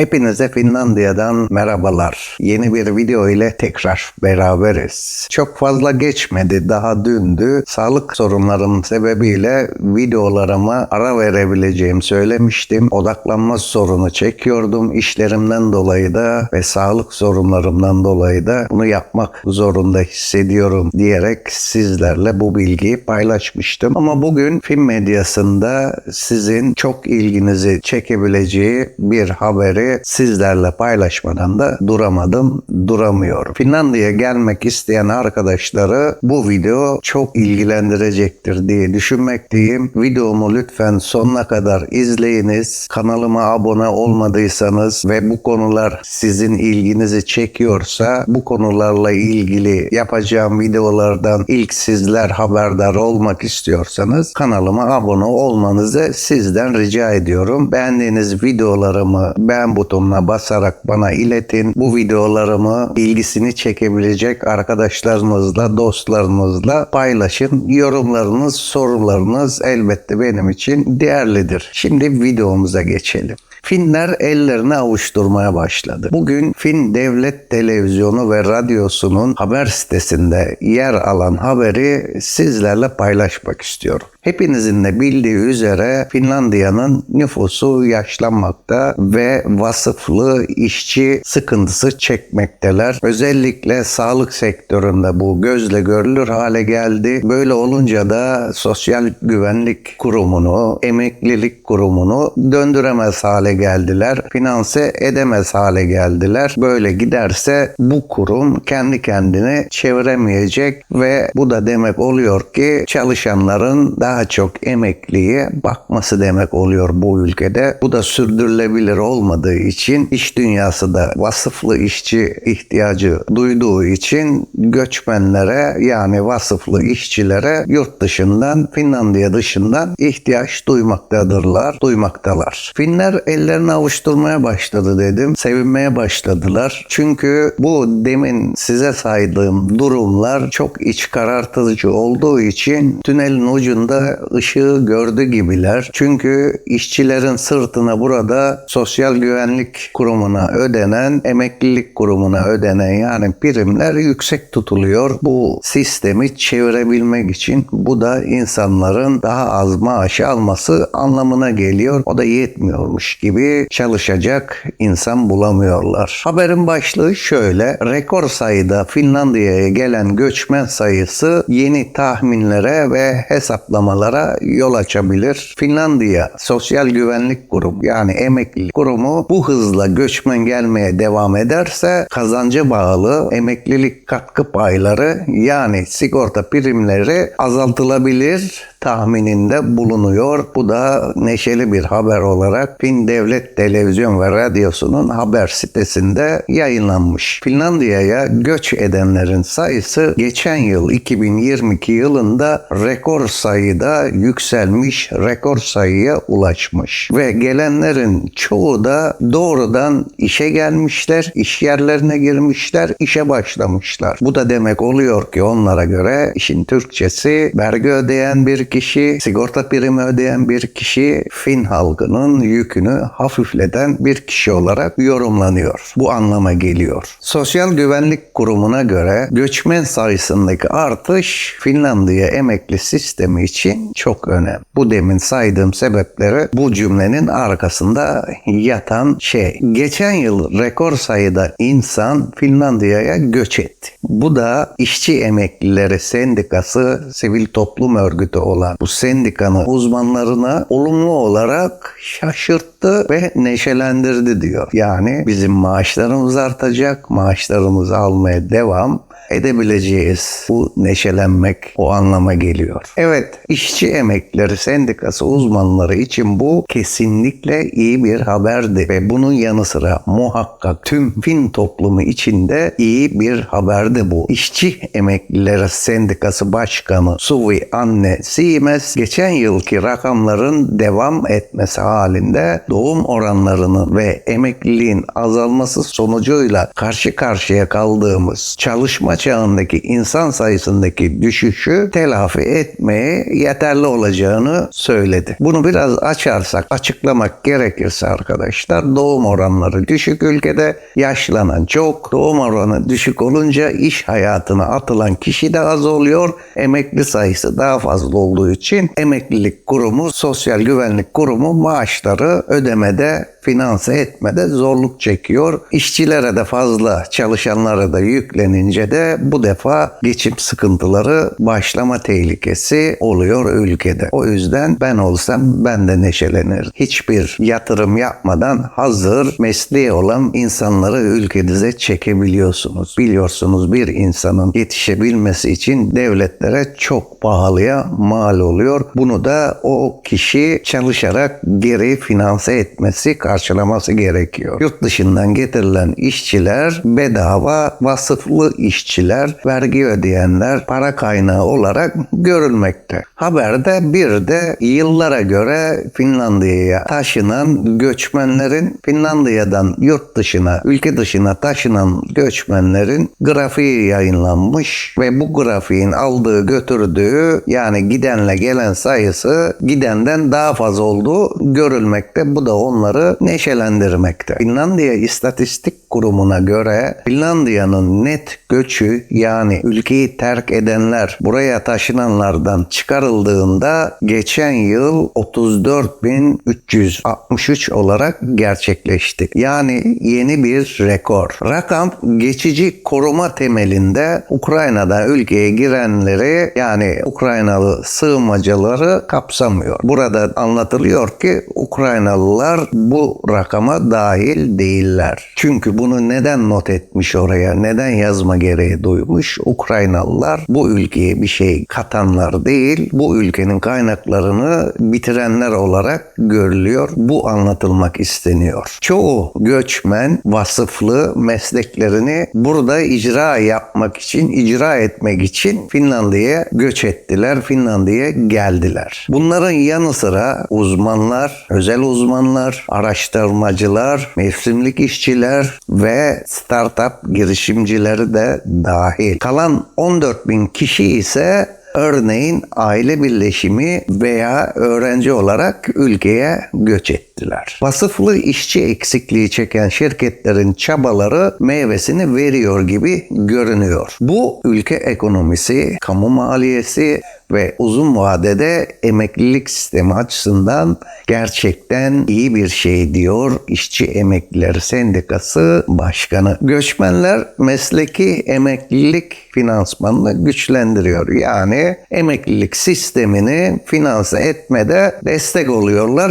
Hepinize Finlandiya'dan merhabalar. Yeni bir video ile tekrar beraberiz. Çok fazla geçmedi, daha dündü. Sağlık sorunlarım sebebiyle videolarıma ara verebileceğim söylemiştim. Odaklanma sorunu çekiyordum. İşlerimden dolayı da ve sağlık sorunlarımdan dolayı da bunu yapmak zorunda hissediyorum diyerek sizlerle bu bilgiyi paylaşmıştım. Ama bugün film medyasında sizin çok ilginizi çekebileceği bir haberi sizlerle paylaşmadan da duramadım, duramıyorum. Finlandiya'ya gelmek isteyen arkadaşları bu video çok ilgilendirecektir diye düşünmekteyim. Videomu lütfen sonuna kadar izleyiniz. Kanalıma abone olmadıysanız ve bu konular sizin ilginizi çekiyorsa bu konularla ilgili yapacağım videolardan ilk sizler haberdar olmak istiyorsanız kanalıma abone olmanızı sizden rica ediyorum. Beğendiğiniz videolarımı beğen butonuna basarak bana iletin. Bu videolarımı ilgisini çekebilecek arkadaşlarınızla, dostlarınızla paylaşın. Yorumlarınız, sorularınız elbette benim için değerlidir. Şimdi videomuza geçelim. Finler ellerini avuşturmaya başladı. Bugün Fin Devlet Televizyonu ve Radyosu'nun haber sitesinde yer alan haberi sizlerle paylaşmak istiyorum. Hepinizin de bildiği üzere Finlandiya'nın nüfusu yaşlanmakta ve vasıflı işçi sıkıntısı çekmekteler. Özellikle sağlık sektöründe bu gözle görülür hale geldi. Böyle olunca da Sosyal Güvenlik Kurumu'nu, Emeklilik Kurumu'nu döndüremez hale geldiler. Finanse edemez hale geldiler. Böyle giderse bu kurum kendi kendini çeviremeyecek ve bu da demek oluyor ki çalışanların daha çok emekliye bakması demek oluyor bu ülkede. Bu da sürdürülebilir olmadığı için iş dünyası da vasıflı işçi ihtiyacı duyduğu için göçmenlere yani vasıflı işçilere yurt dışından Finlandiya dışından ihtiyaç duymaktadırlar, duymaktalar. Finler ellerini avuşturmaya başladı dedim. Sevinmeye başladılar. Çünkü bu demin size saydığım durumlar çok iç karartıcı olduğu için tünelin ucunda ışığı gördü gibiler. Çünkü işçilerin sırtına burada Sosyal Güvenlik Kurumu'na ödenen, emeklilik kurumuna ödenen yani primler yüksek tutuluyor. Bu sistemi çevirebilmek için bu da insanların daha az maaş alması anlamına geliyor. O da yetmiyormuş gibi çalışacak insan bulamıyorlar. Haberin başlığı şöyle. Rekor sayıda Finlandiya'ya gelen göçmen sayısı yeni tahminlere ve hesaplamalara yol açabilir. Finlandiya Sosyal Güvenlik Kurumu yani emeklilik kurumu bu hızla göçmen gelmeye devam ederse kazanca bağlı emeklilik katkı payları yani sigorta primleri azaltılabilir tahmininde bulunuyor. Bu da neşeli bir haber olarak Fin Devlet Televizyon ve Radyosu'nun haber sitesinde yayınlanmış. Finlandiya'ya göç edenlerin sayısı geçen yıl 2022 yılında rekor sayıda yükselmiş, rekor sayıya ulaşmış. Ve gelenlerin çoğu da doğrudan işe gelmişler, iş yerlerine girmişler, işe başlamışlar. Bu da demek oluyor ki onlara göre işin Türkçesi vergi ödeyen bir kişi, sigorta primi ödeyen bir kişi, Fin halkının yükünü hafifleten bir kişi olarak yorumlanıyor. Bu anlama geliyor. Sosyal Güvenlik Kurumu'na göre göçmen sayısındaki artış Finlandiya emekli sistemi için çok önemli. Bu demin saydığım sebepleri bu cümlenin arkasında yatan şey. Geçen yıl rekor sayıda insan Finlandiya'ya göç etti. Bu da işçi emeklileri sendikası sivil toplum örgütü olan bu sendikanın uzmanlarına olumlu olarak şaşırttı ve neşelendirdi diyor. Yani bizim maaşlarımız artacak, maaşlarımızı almaya devam edebileceğiz. Bu neşelenmek o anlama geliyor. Evet, işçi emekleri sendikası uzmanları için bu kesinlikle iyi bir haberdi ve bunun yanı sıra muhakkak tüm Fin toplumu içinde iyi bir haberdi bu. İşçi emeklileri sendikası başkanı Suvi Anne Simes geçen yılki rakamların devam etmesi halinde doğum oranlarının ve emekliliğin azalması sonucuyla karşı karşıya kaldığımız çalışma çağındaki insan sayısındaki düşüşü telafi etmeye yeterli olacağını söyledi. Bunu biraz açarsak, açıklamak gerekirse arkadaşlar doğum oranları düşük ülkede, yaşlanan çok, doğum oranı düşük olunca iş hayatına atılan kişi de az oluyor, emekli sayısı daha fazla olduğu için emeklilik kurumu, sosyal güvenlik kurumu maaşları ödemede finanse etmede zorluk çekiyor. İşçilere de fazla çalışanlara da yüklenince de bu defa geçim sıkıntıları başlama tehlikesi oluyor ülkede. O yüzden ben olsam ben de neşelenir. Hiçbir yatırım yapmadan hazır mesleği olan insanları ülkenize çekebiliyorsunuz. Biliyorsunuz bir insanın yetişebilmesi için devletlere çok pahalıya mal oluyor. Bunu da o kişi çalışarak geri finanse etmesi karşılaması gerekiyor. Yurt dışından getirilen işçiler bedava vasıflı işçiler, vergi ödeyenler para kaynağı olarak görülmekte. Haberde bir de yıllara göre Finlandiya'ya taşınan göçmenlerin Finlandiya'dan yurt dışına, ülke dışına taşınan göçmenlerin grafiği yayınlanmış ve bu grafiğin aldığı götürdüğü yani gidenle gelen sayısı gidenden daha fazla olduğu görülmekte. Bu da onları neşelendirmekte. Finlandiya İstatistik Kurumu'na göre Finlandiya'nın net göçü yani ülkeyi terk edenler buraya taşınanlardan çıkarıldığında geçen yıl 34.363 olarak gerçekleşti. Yani yeni bir rekor. Rakam geçici koruma temelinde Ukrayna'da ülkeye girenleri yani Ukraynalı sığınmacıları kapsamıyor. Burada anlatılıyor ki Ukraynalılar bu rakama dahil değiller. Çünkü bunu neden not etmiş oraya, neden yazma gereği duymuş? Ukraynalılar bu ülkeye bir şey katanlar değil, bu ülkenin kaynaklarını bitirenler olarak görülüyor. Bu anlatılmak isteniyor. Çoğu göçmen vasıflı mesleklerini burada icra yapmak için, icra etmek için Finlandiya'ya göç ettiler. Finlandiya'ya geldiler. Bunların yanı sıra uzmanlar, özel uzmanlar, araştırmacılar, mevsimlik işçiler ve startup girişimcileri de dahil. Kalan 14 bin kişi ise Örneğin aile birleşimi veya öğrenci olarak ülkeye göç ettiler. Vasıflı işçi eksikliği çeken şirketlerin çabaları meyvesini veriyor gibi görünüyor. Bu ülke ekonomisi, kamu maliyesi ve uzun vadede emeklilik sistemi açısından gerçekten iyi bir şey diyor İşçi Emekliler Sendikası Başkanı. Göçmenler mesleki emeklilik finansmanını güçlendiriyor. Yani emeklilik sistemini finanse etmede destek oluyorlar,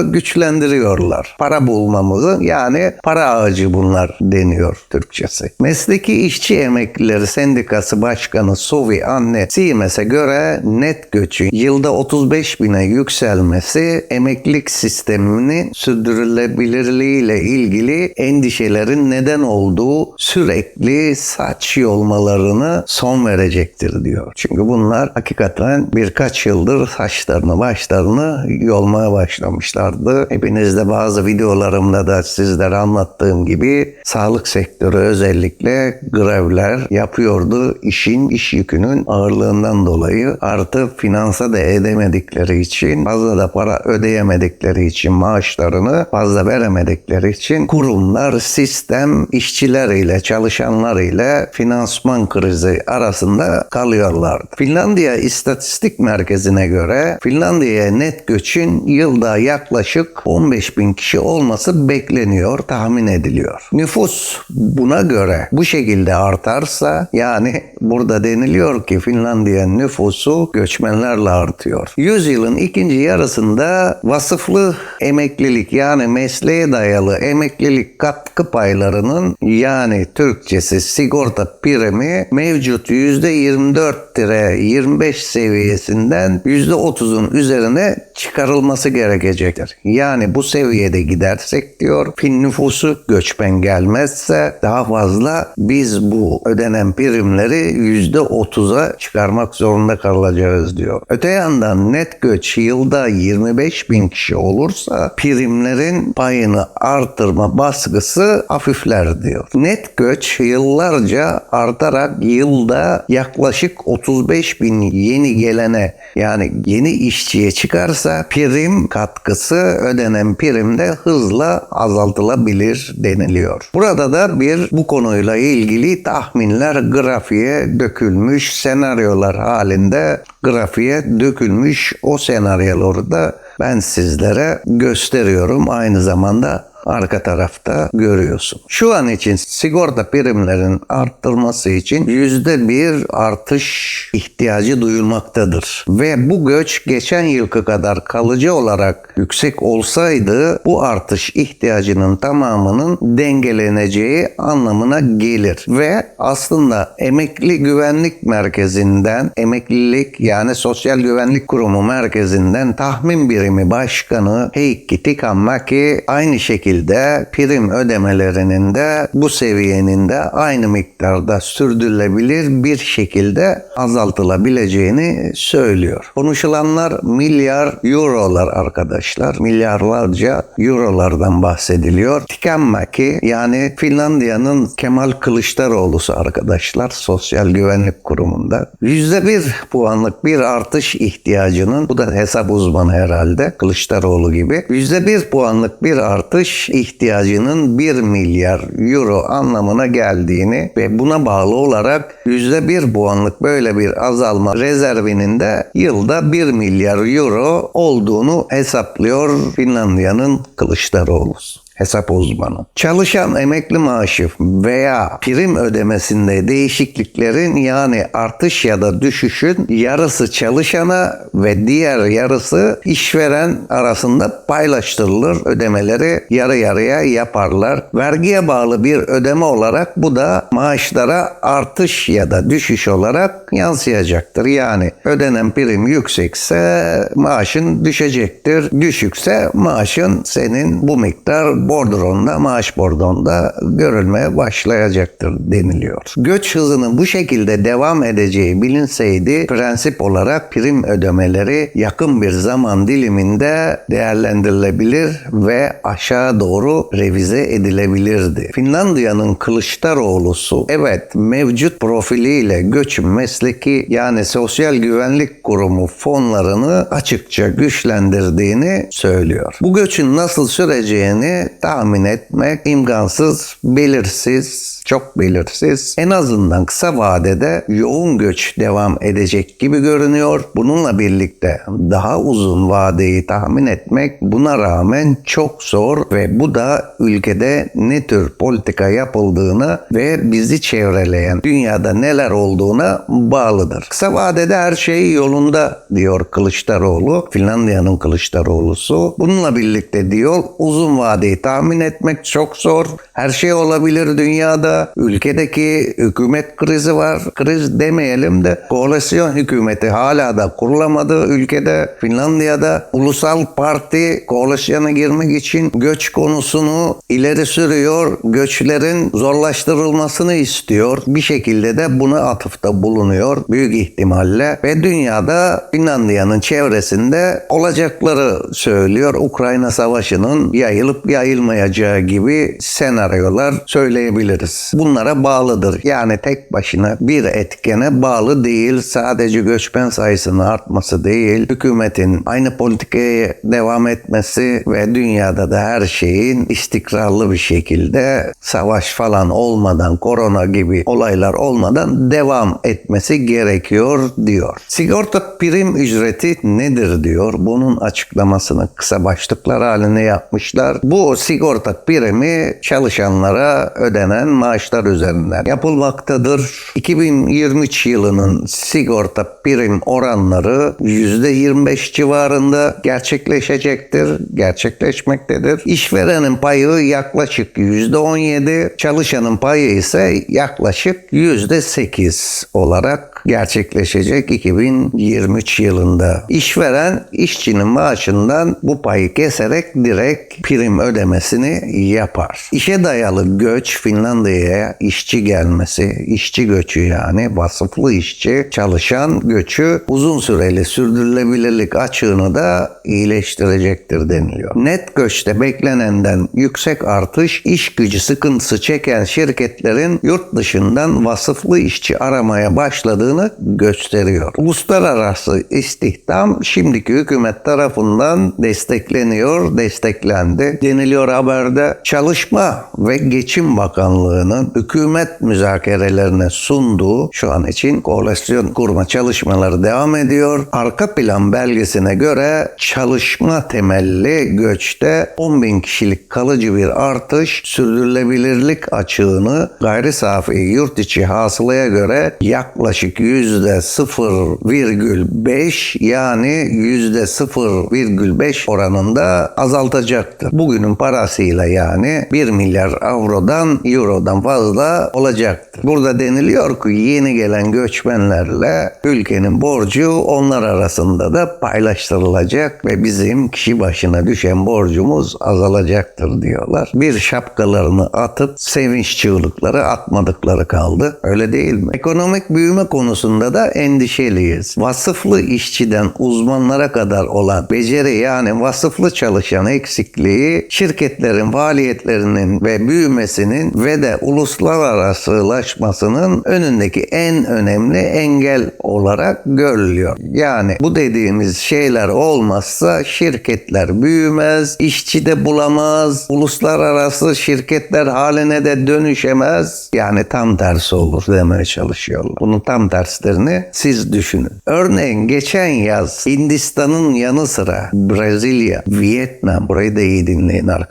güçlendiriyorlar. Para bulmamızı yani para ağacı bunlar deniyor Türkçesi. Mesleki İşçi Emeklileri Sendikası Başkanı Sovi Anne Siemes'e göre net göçü yılda 35 bine yükselmesi emeklilik sisteminin sürdürülebilirliğiyle ilgili endişelerin neden olduğu sürekli saç yolmalarını son verecektir diyor. Çünkü bunlar hakikaten birkaç yıldır saçlarını başlarını yolmaya başlamışlardı. Hepinizde bazı videolarımda da sizlere anlattığım gibi sağlık sektörü özellikle grevler yapıyordu. İşin, iş yükünün ağırlığından dolayı artı finansa da edemedikleri için fazla da para ödeyemedikleri için maaşlarını fazla veremedikleri için kurumlar, sistem işçileriyle, çalışanlarıyla finansman krizi arasında kalıyorlardı. Finlandiya İstatistik Merkezi'ne göre Finlandiya'ya net göçün yılda yaklaşık 15 bin kişi olması bekleniyor, tahmin ediliyor. Nüfus buna göre bu şekilde artarsa yani burada deniliyor ki Finlandiya nüfusu göçmenlerle artıyor. Yüzyılın ikinci yarısında vasıflı emeklilik yani mesleğe dayalı emeklilik katkı paylarının yani Türkçesi sigorta primi mevcut %24-25 seviyesinden %30'un üzerine çıkarılması gerekecektir. Yani bu seviyede gidersek diyor Fin nüfusu göçmen gelmezse daha fazla biz bu ödenen primleri yüzde otuza çıkarmak zorunda kalacağız diyor. Öte yandan net göç yılda 25 bin kişi olursa primlerin payını artırma baskısı hafifler diyor. Net göç yıllarca artarak yılda yaklaşık 35 bin yeni gelene yani yeni işçiye çıkarsa prim katkısı ödenen primde hızla azaltılabilir deniliyor. Burada da bir bu konuyla ilgili tahminler grafiğe dökülmüş senaryolar halinde grafiğe dökülmüş o senaryoları da ben sizlere gösteriyorum. Aynı zamanda arka tarafta görüyorsun. Şu an için sigorta primlerinin arttırması için yüzde bir artış ihtiyacı duyulmaktadır. Ve bu göç geçen yılki kadar kalıcı olarak yüksek olsaydı bu artış ihtiyacının tamamının dengeleneceği anlamına gelir. Ve aslında emekli güvenlik merkezinden emeklilik yani sosyal güvenlik kurumu merkezinden tahmin birimi başkanı Heikki Tikanmaki aynı şekilde şekilde prim ödemelerinin de bu seviyenin de aynı miktarda sürdürülebilir bir şekilde azaltılabileceğini söylüyor. Konuşulanlar milyar eurolar arkadaşlar. Milyarlarca eurolardan bahsediliyor. Tikanmaki yani Finlandiya'nın Kemal Kılıçdaroğlu'su arkadaşlar Sosyal Güvenlik Kurumu'nda. %1 puanlık bir artış ihtiyacının bu da hesap uzmanı herhalde Kılıçdaroğlu gibi. %1 puanlık bir artış ihtiyacının 1 milyar euro anlamına geldiğini ve buna bağlı olarak %1 puanlık böyle bir azalma rezervinin de yılda 1 milyar euro olduğunu hesaplıyor Finlandiya'nın Kılıçdaroğlu hesap uzmanı. Çalışan emekli maaşı veya prim ödemesinde değişikliklerin yani artış ya da düşüşün yarısı çalışana ve diğer yarısı işveren arasında paylaştırılır. Ödemeleri yarı yarıya yaparlar. Vergiye bağlı bir ödeme olarak bu da maaşlara artış ya da düşüş olarak yansıyacaktır. Yani ödenen prim yüksekse maaşın düşecektir. Düşükse maaşın senin bu miktar bordronda, maaş bordronda görülmeye başlayacaktır deniliyor. Göç hızının bu şekilde devam edeceği bilinseydi prensip olarak prim ödemeleri yakın bir zaman diliminde değerlendirilebilir ve aşağı doğru revize edilebilirdi. Finlandiya'nın Kılıçdaroğlu'su evet mevcut profiliyle göç mesleki yani sosyal güvenlik kurumu fonlarını açıkça güçlendirdiğini söylüyor. Bu göçün nasıl süreceğini tahmin etmek imkansız, belirsiz, çok belirsiz. En azından kısa vadede yoğun göç devam edecek gibi görünüyor. Bununla birlikte daha uzun vadeyi tahmin etmek buna rağmen çok zor ve bu da ülkede ne tür politika yapıldığını ve bizi çevreleyen dünyada neler olduğuna bağlıdır. Kısa vadede her şey yolunda diyor Kılıçdaroğlu, Finlandiya'nın Kılıçdaroğlu'su. Bununla birlikte diyor uzun vadeyi tahmin etmek çok zor. Her şey olabilir dünyada. Ülkedeki hükümet krizi var. Kriz demeyelim de koalisyon hükümeti hala da kurulamadı ülkede. Finlandiya'da ulusal parti koalisyona girmek için göç konusunu ileri sürüyor. Göçlerin zorlaştırılmasını istiyor. Bir şekilde de buna atıfta bulunuyor büyük ihtimalle ve dünyada Finlandiya'nın çevresinde olacakları söylüyor. Ukrayna Savaşı'nın yayılıp yayılmayacağı gibi senaryolar söyleyebiliriz. Bunlara bağlıdır. Yani tek başına bir etkene bağlı değil. Sadece göçmen sayısının artması değil. Hükümetin aynı politikaya devam etmesi ve dünyada da her şeyin istikrarlı bir şekilde savaş falan olmadan, korona gibi olaylar olmadan devam etmesi gerekiyor diyor. Sigorta prim ücreti nedir diyor. Bunun açıklamasını kısa başlıklar haline yapmışlar. Bu sigorta primi çalışanlara ödenen maaşlar üzerinden yapılmaktadır. 2023 yılının sigorta prim oranları %25 civarında gerçekleşecektir, gerçekleşmektedir. İşverenin payı yaklaşık %17, çalışanın payı ise yaklaşık %8 olarak gerçekleşecek 2023 yılında. İşveren işçinin maaşından bu payı keserek direkt prim ödemesini yapar. İşe dayalı göç Finlandiya'ya işçi gelmesi, işçi göçü yani vasıflı işçi çalışan göçü uzun süreli sürdürülebilirlik açığını da iyileştirecektir deniliyor. Net göçte beklenenden yüksek artış iş gücü sıkıntısı çeken şirketlerin yurt dışından vasıflı işçi aramaya başladığını gösteriyor. Uluslararası istihdam şimdiki hükümet tarafından destekleniyor, desteklendi. Deniliyor haberde Çalışma ve Geçim Bakanlığı'nın hükümet müzakerelerine sunduğu şu an için koalisyon kurma çalışmaları devam ediyor. Arka plan belgesine göre çalışma temelli göçte 10 bin kişilik kalıcı bir artış sürdürülebilirlik açığını gayri safi yurt içi hasılaya göre yaklaşık yüzde 0,5 yani yüzde 0,5 oranında azaltacaktır. Bugünün parasıyla yani 1 milyar avrodan eurodan fazla olacaktır. Burada deniliyor ki yeni gelen göçmenlerle ülkenin borcu onlar arasında da paylaştırılacak ve bizim kişi başına düşen borcumuz azalacaktır diyorlar. Bir şapkalarını atıp sevinç çığlıkları atmadıkları kaldı. Öyle değil mi? Ekonomik büyüme konusunda da endişeliyiz. Vasıflı işçiden uzmanlara kadar olan beceri yani vasıflı çalışan eksikliği şirketlerin faaliyetlerinin ve büyümesinin ve de uluslararasılaşmasının önündeki en önemli engel olarak görülüyor. Yani bu dediğimiz şeyler olmazsa şirketler büyümez, işçi de bulamaz, uluslararası şirketler haline de dönüşemez. Yani tam tersi olur demeye çalışıyorlar. Bunun tam terslerini siz düşünün. Örneğin geçen yaz Hindistan'ın yanı sıra Brezilya, Vietnam, burayı da iyi dinleyin arkadaşlar.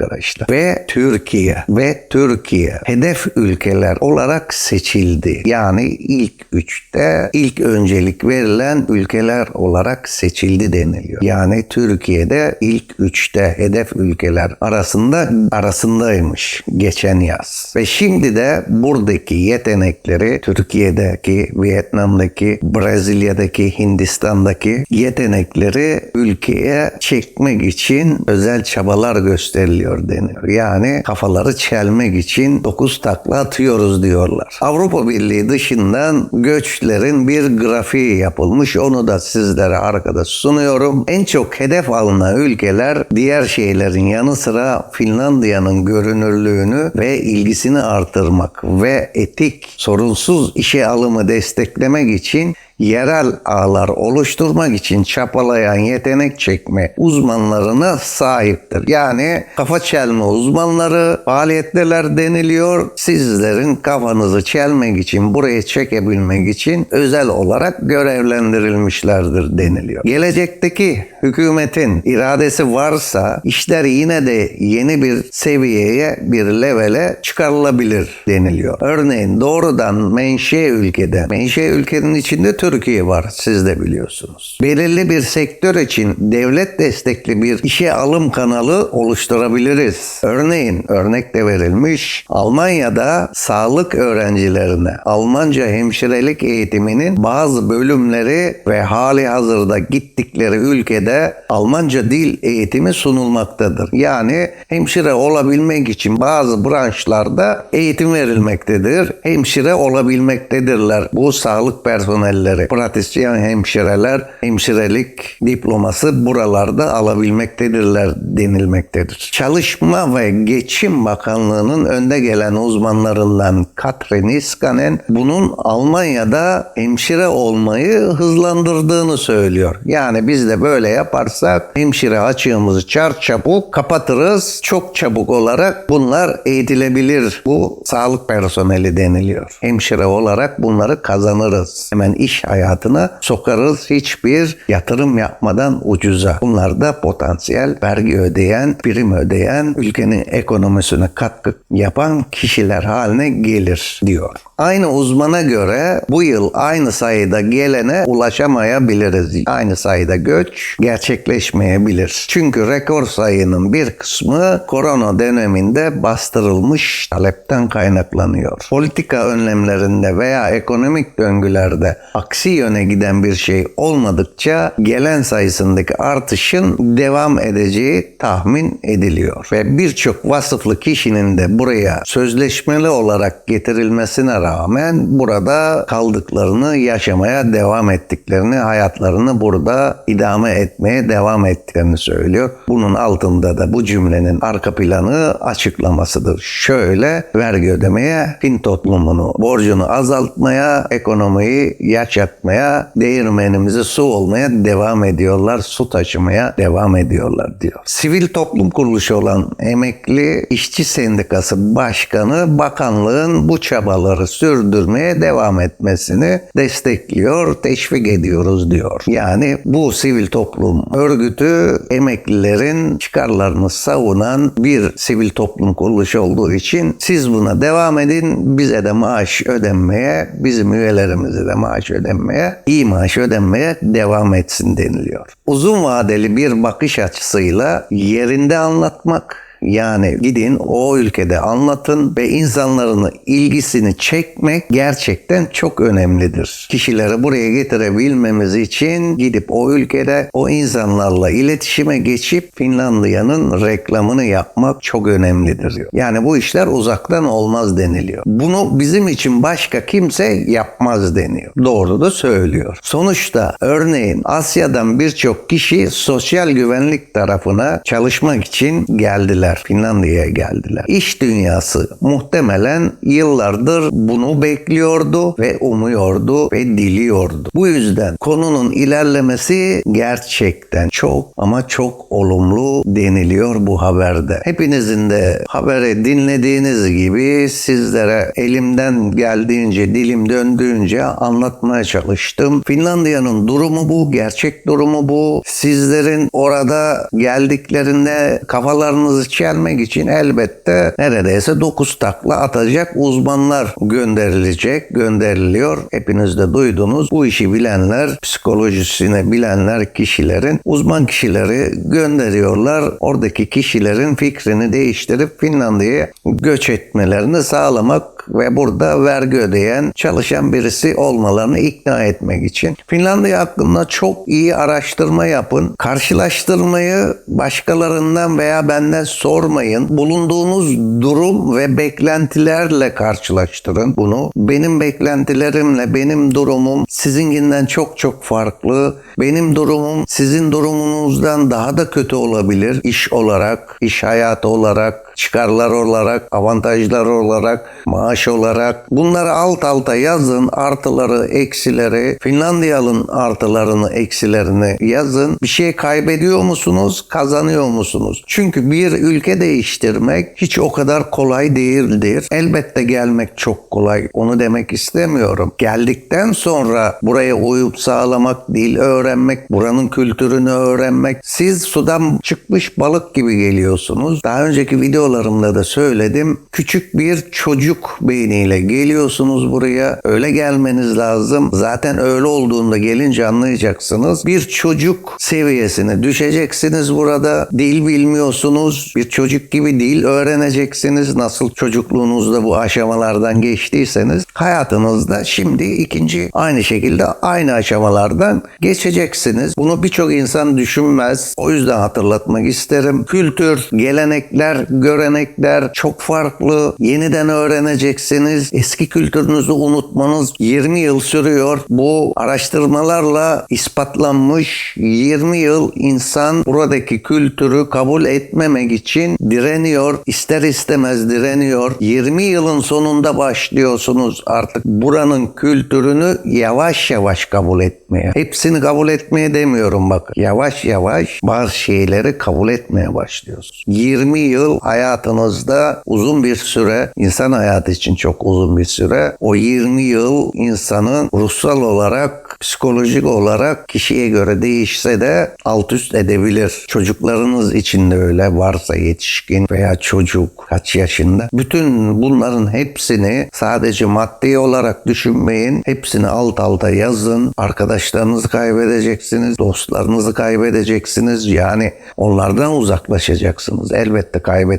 Ve Türkiye ve Türkiye hedef ülkeler olarak seçildi. Yani ilk üçte ilk öncelik verilen ülkeler olarak seçildi deniliyor. Yani Türkiye'de ilk üçte hedef ülkeler arasında arasındaymış geçen yaz. Ve şimdi de buradaki yetenekleri Türkiye'deki, Vietnam'daki, Brezilya'daki, Hindistan'daki yetenekleri ülkeye çekmek için özel çabalar gösteriliyor deniyor. Yani kafaları çelmek için dokuz takla atıyoruz diyorlar. Avrupa Birliği dışından göçlerin bir grafiği yapılmış. Onu da sizlere arkada sunuyorum. En çok hedef alınan ülkeler diğer şeylerin yanı sıra Finlandiya'nın görünürlüğünü ve ilgisini artırmak ve etik, sorunsuz işe alımı desteklemek için yerel ağlar oluşturmak için çapalayan yetenek çekme uzmanlarına sahiptir. Yani kafa çelme uzmanları faaliyetteler deniliyor. Sizlerin kafanızı çelmek için, buraya çekebilmek için özel olarak görevlendirilmişlerdir deniliyor. Gelecekteki hükümetin iradesi varsa işler yine de yeni bir seviyeye, bir levele çıkarılabilir deniliyor. Örneğin doğrudan menşe ülkede, menşe ülkenin içinde Türkiye var siz de biliyorsunuz. Belirli bir sektör için devlet destekli bir işe alım kanalı oluşturabiliriz. Örneğin örnek de verilmiş Almanya'da sağlık öğrencilerine Almanca hemşirelik eğitiminin bazı bölümleri ve hali hazırda gittikleri ülkede Almanca dil eğitimi sunulmaktadır. Yani hemşire olabilmek için bazı branşlarda eğitim verilmektedir. Hemşire olabilmektedirler. Bu sağlık personelleri, pratisyen hemşireler, hemşirelik diploması buralarda alabilmektedirler denilmektedir. Çalışma ve Geçim Bakanlığı'nın önde gelen uzmanlarından Katrin Iskanen bunun Almanya'da hemşire olmayı hızlandırdığını söylüyor. Yani biz de böyle yaparsak hemşire açığımızı çarçabuk kapatırız. Çok çabuk olarak bunlar eğitilebilir. Bu sağlık personeli deniliyor. Hemşire olarak bunları kazanırız. Hemen iş hayatına sokarız hiçbir yatırım yapmadan ucuza. Bunlar da potansiyel vergi ödeyen, prim ödeyen, ülkenin ekonomisine katkı yapan kişiler haline gelir diyor. Aynı uzmana göre bu yıl aynı sayıda gelene ulaşamayabiliriz. Aynı sayıda göç gerçekleşmeyebilir. Çünkü rekor sayının bir kısmı korona döneminde bastırılmış talepten kaynaklanıyor. Politika önlemlerinde veya ekonomik döngülerde aksi yöne giden bir şey olmadıkça gelen sayısındaki artışın devam edeceği tahmin ediliyor. Ve birçok vasıflı kişinin de buraya sözleşmeli olarak getirilmesine rağmen burada kaldıklarını yaşamaya devam ettiklerini, hayatlarını burada idame etmeye devam ettiklerini söylüyor. Bunun altında da bu cümlenin arka planı açıklamasıdır. Şöyle vergi ödemeye, Fin toplumunu, borcunu azaltmaya, ekonomiyi yaşatmaya, değirmenimizi su olmaya devam ediyorlar, su taşımaya devam ediyorlar diyor. Sivil toplum kuruluşu olan Emekli İşçi Sendikası Başkanı bakanlığın bu çabaları sürdürmeye devam etmesini destekliyor, teşvik ediyoruz diyor. Yani bu sivil toplum örgütü emeklilerin çıkarlarını savunan bir sivil toplum kuruluşu olduğu için siz buna devam edin, bize de maaş ödenmeye, bizim üyelerimize de maaş ödenmeye, iyi maaş ödenmeye devam etsin deniliyor. Uzun vadeli bir bakış açısıyla yerinde anlatmak, yani gidin o ülkede anlatın ve insanların ilgisini çekmek gerçekten çok önemlidir. Kişileri buraya getirebilmemiz için gidip o ülkede o insanlarla iletişime geçip Finlandiya'nın reklamını yapmak çok önemlidir diyor. Yani bu işler uzaktan olmaz deniliyor. Bunu bizim için başka kimse yapmaz deniyor. Doğru da söylüyor. Sonuçta örneğin Asya'dan birçok kişi sosyal güvenlik tarafına çalışmak için geldiler. Finlandiya'ya geldiler. İş dünyası muhtemelen yıllardır bunu bekliyordu ve umuyordu ve diliyordu. Bu yüzden konunun ilerlemesi gerçekten çok ama çok olumlu deniliyor bu haberde. Hepinizin de haberi dinlediğiniz gibi sizlere elimden geldiğince, dilim döndüğünce anlatmaya çalıştım. Finlandiya'nın durumu bu, gerçek durumu bu. Sizlerin orada geldiklerinde kafalarınızı çelmek için elbette neredeyse 9 takla atacak uzmanlar gönderilecek, gönderiliyor. Hepiniz de duydunuz. Bu işi bilenler, psikolojisini bilenler kişilerin uzman kişileri gönderiyorlar. Oradaki kişilerin fikrini değiştirip Finlandiya'ya göç etmelerini sağlamak ve burada vergi ödeyen, çalışan birisi olmalarını ikna etmek için. Finlandiya hakkında çok iyi araştırma yapın. Karşılaştırmayı başkalarından veya benden sormayın. Bulunduğunuz durum ve beklentilerle karşılaştırın bunu. Benim beklentilerimle benim durumum sizinkinden çok çok farklı. Benim durumum sizin durumunuzdan daha da kötü olabilir. İş olarak, iş hayatı olarak, çıkarlar olarak, avantajlar olarak, maaş olarak. Bunları alt alta yazın. Artıları, eksileri, Finlandiyalı'nın artılarını, eksilerini yazın. Bir şey kaybediyor musunuz, kazanıyor musunuz? Çünkü bir ülke değiştirmek hiç o kadar kolay değildir. Elbette gelmek çok kolay. Onu demek istemiyorum. Geldikten sonra buraya uyup sağlamak, dil öğrenmek, buranın kültürünü öğrenmek. Siz sudan çıkmış balık gibi geliyorsunuz. Daha önceki videolarımda da söyledim. Küçük bir çocuk beyniyle geliyorsunuz buraya. Öyle gelmeniz lazım. Zaten öyle olduğunda gelince anlayacaksınız. Bir çocuk seviyesine düşeceksiniz burada. Dil bilmiyorsunuz. Bir çocuk gibi dil öğreneceksiniz. Nasıl çocukluğunuzda bu aşamalardan geçtiyseniz hayatınızda şimdi ikinci aynı şekilde aynı aşamalardan geçeceksiniz. Bunu birçok insan düşünmez. O yüzden hatırlatmak isterim. Kültür, gelenekler, görenekler çok farklı. Yeniden öğreneceksiniz. Eski kültürünüzü unutmanız 20 yıl sürüyor. Bu araştırmalarla ispatlanmış 20 yıl insan buradaki kültürü kabul etmemek için direniyor. İster istemez direniyor. 20 yılın sonunda başlıyorsunuz artık buranın kültürünü yavaş yavaş kabul etmeye. Hepsini kabul etmeye demiyorum bak. Yavaş yavaş bazı şeyleri kabul etmeye başlıyorsunuz. 20 yıl hayat hayatınızda uzun bir süre, insan hayatı için çok uzun bir süre, o 20 yıl insanın ruhsal olarak, psikolojik olarak kişiye göre değişse de alt üst edebilir. Çocuklarınız için de öyle varsa yetişkin veya çocuk kaç yaşında. Bütün bunların hepsini sadece maddi olarak düşünmeyin. Hepsini alt alta yazın. Arkadaşlarınızı kaybedeceksiniz, dostlarınızı kaybedeceksiniz. Yani onlardan uzaklaşacaksınız. Elbette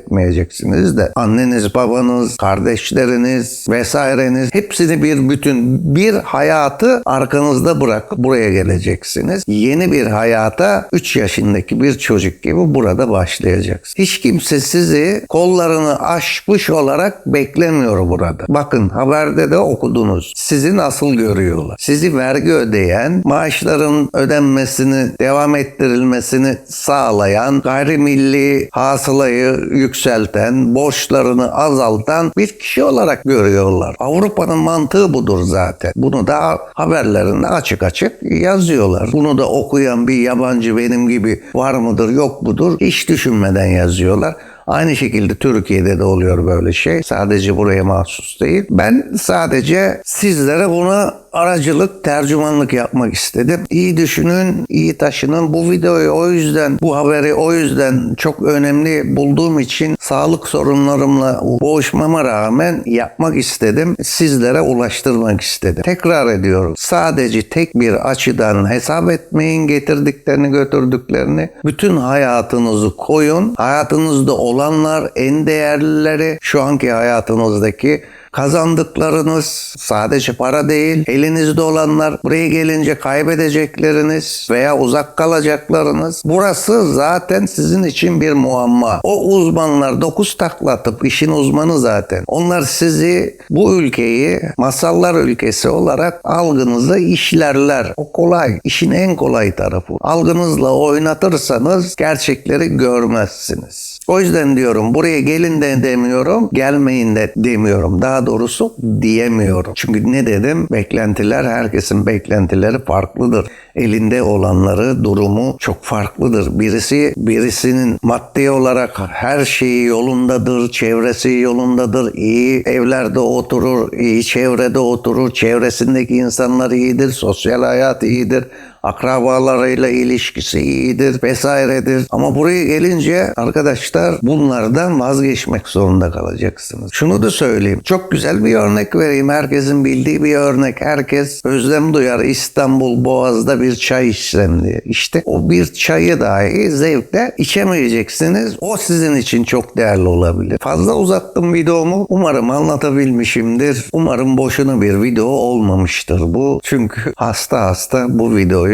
kaybetmeyeceksiniz de anneniz, babanız, kardeşleriniz vesaireniz hepsini bir bütün bir hayatı arkanızda bırak buraya geleceksiniz. Yeni bir hayata 3 yaşındaki bir çocuk gibi burada başlayacaksınız. Hiç kimse sizi kollarını aşmış olarak beklemiyor burada. Bakın haberde de okudunuz. Sizi nasıl görüyorlar? Sizi vergi ödeyen, maaşların ödenmesini, devam ettirilmesini sağlayan, gayrimilli hasılayı yükselten, borçlarını azaltan bir kişi olarak görüyorlar. Avrupa'nın mantığı budur zaten. Bunu da haberlerinde açık açık yazıyorlar. Bunu da okuyan bir yabancı benim gibi var mıdır yok mudur hiç düşünmeden yazıyorlar. Aynı şekilde Türkiye'de de oluyor böyle şey. Sadece buraya mahsus değil. Ben sadece sizlere buna aracılık, tercümanlık yapmak istedim. İyi düşünün, iyi taşının. Bu videoyu o yüzden, bu haberi o yüzden çok önemli bulduğum için sağlık sorunlarımla boğuşmama rağmen yapmak istedim. Sizlere ulaştırmak istedim. Tekrar ediyorum. Sadece tek bir açıdan hesap etmeyin getirdiklerini götürdüklerini. Bütün hayatınızı koyun. Hayatınızda olanlar en değerlileri şu anki hayatınızdaki Kazandıklarınız sadece para değil, elinizde olanlar, buraya gelince kaybedecekleriniz veya uzak kalacaklarınız. Burası zaten sizin için bir muamma. O uzmanlar dokuz taklatıp işin uzmanı zaten. Onlar sizi bu ülkeyi masallar ülkesi olarak algınıza işlerler. O kolay. İşin en kolay tarafı. Algınızla oynatırsanız gerçekleri görmezsiniz. O yüzden diyorum buraya gelin de demiyorum, gelmeyin de demiyorum. Daha doğrusu diyemiyorum. Çünkü ne dedim? Beklentiler, herkesin beklentileri farklıdır. Elinde olanları, durumu çok farklıdır. Birisi, birisinin maddi olarak her şeyi yolundadır, çevresi yolundadır, iyi evlerde oturur, iyi çevrede oturur, çevresindeki insanlar iyidir, sosyal hayat iyidir akrabalarıyla ilişkisi iyidir vesairedir. Ama buraya gelince arkadaşlar bunlardan vazgeçmek zorunda kalacaksınız. Şunu da söyleyeyim. Çok güzel bir örnek vereyim. Herkesin bildiği bir örnek. Herkes özlem duyar İstanbul Boğaz'da bir çay içsem diye. İşte o bir çayı dahi zevkle içemeyeceksiniz. O sizin için çok değerli olabilir. Fazla uzattım videomu. Umarım anlatabilmişimdir. Umarım boşuna bir video olmamıştır bu. Çünkü hasta hasta bu videoyu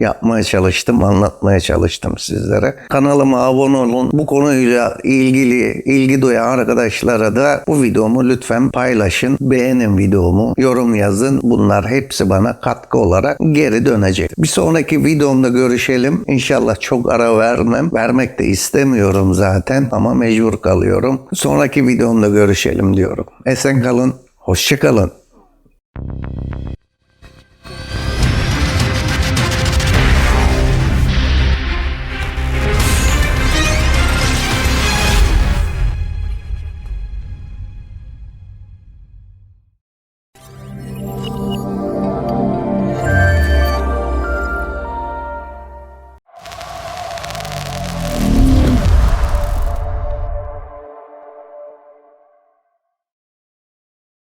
yapmaya çalıştım, anlatmaya çalıştım sizlere. Kanalıma abone olun. Bu konuyla ilgili ilgi duyan arkadaşlara da bu videomu lütfen paylaşın. Beğenin videomu, yorum yazın. Bunlar hepsi bana katkı olarak geri dönecek. Bir sonraki videomda görüşelim. İnşallah çok ara vermem. Vermek de istemiyorum zaten ama mecbur kalıyorum. Sonraki videomda görüşelim diyorum. Esen kalın, hoşça kalın.